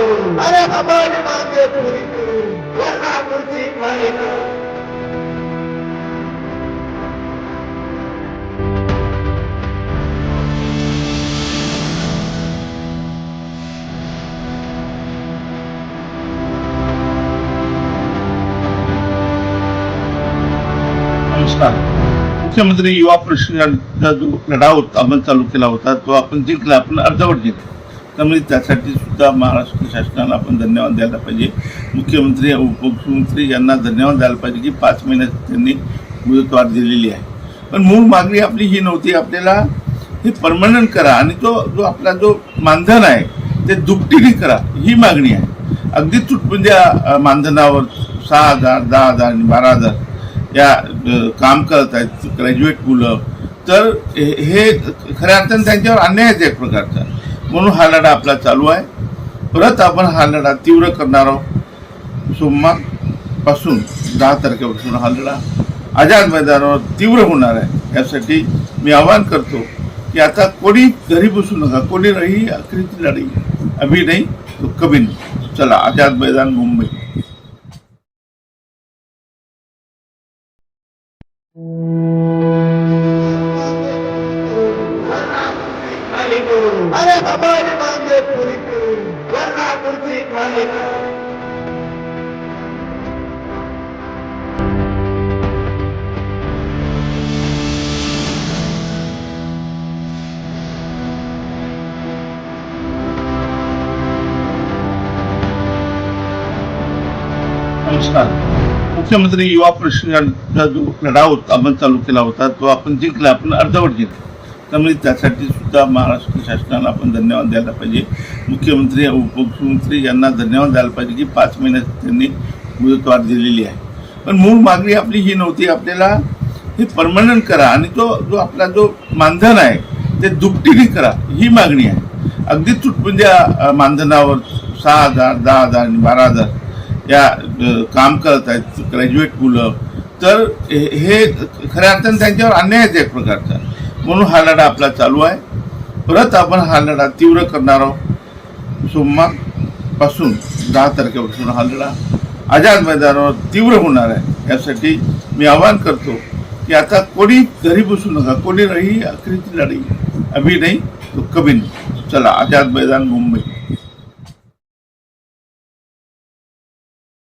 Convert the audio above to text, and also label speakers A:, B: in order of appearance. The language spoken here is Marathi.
A: अरे हमारी मांगे पूरी करो वरना कुर्सी खाली
B: मुख्यमंत्री युवा परिषदेचा जो लढा होता आपण चालू केला होता तो आपण जिंकला आपण अर्धवट जिंकला. त्यामुळे त्यासाठी सुद्धा महाराष्ट्र शासनाला आपण धन्यवाद द्यायला पाहिजे. मुख्यमंत्री उपमुख्यमंत्री यांना धन्यवाद द्यायला पाहिजे की पाच महिन्यात त्यांनी मुदतवाढ दिलेली आहे. पण मूळ मागणी आपली ही नव्हती. आपल्याला हे परमनंट करा आणि तो जो आपला जो मानधन आहे ते दुपटीने करा. ही मागणी आहे. अगदी तुटपुंज्या म्हणजे, मानधनावर सहा हजार दहा हजार आणि बारा हजार या काम करत आहेत ग्रॅज्युएट मुलं. तर हे हे खऱ्या अर्थाने त्यांच्यावर अन्याय आहे एक प्रकारचा. म्हणून हा लढा आपला चालू आहे. परत आपण हा लढा तीव्र करणार आहोत. सोमवारपासून दहा तारखेपासून हा लढा आझाद मैदानावर तीव्र होणार आहे. यासाठी मी आवाहन करतो की आता कोणी घरी बसू नका कोणी रही आखरीची लढाई अभी नाही तो नाही. चला आझाद मैदान मुंबई.
A: अरे हमारी मांगे पूरी करो वरना कुर्सी खाली
B: मुख्यमंत्री युवा परिषदेचा जो लढा होता आपण चालू केला होता तो आपण जिंकला आपण अर्धवट जिंकला. त्यामुळे त्यासाठी सुद्धा महाराष्ट्र शासनाला आपण धन्यवाद द्यायला पाहिजे. मुख्यमंत्री उपमुख्यमंत्री यांना धन्यवाद द्यायला पाहिजे की पाच महिन्यात त्यांनी मुदतवाढ दिलेली आहे. पण मूळ मागणी आपली ही नव्हती. आपल्याला हे परमनंट करा आणि तो जो आपला जो मानधन आहे ते दुपटीने करा. ही मागणी आहे. अगदी तुटपुंज्या म्हणजे, मानधनावर सहा हजार दहा हजार आणि बारा हजार या काम करत आहेत ग्रॅज्युएट मुलं. तर हे हे खऱ्या अर्थाने त्यांच्यावर अन्याय आहे एक प्रकारचा. म्हणून हा लढा आपला चालू आहे. परत आपण हा लढा तीव्र करणार आहोत. सोमवारपासून दहा तारखेपासून हा लढा आझाद मैदानावर तीव्र होणार आहे. यासाठी मी आवाहन करतो की आता कोणी घरी बसू नका. कोणी रही आखरीची लढाई. अभी नाही तो कभी नाही. चला आझाद मैदान मुंबई.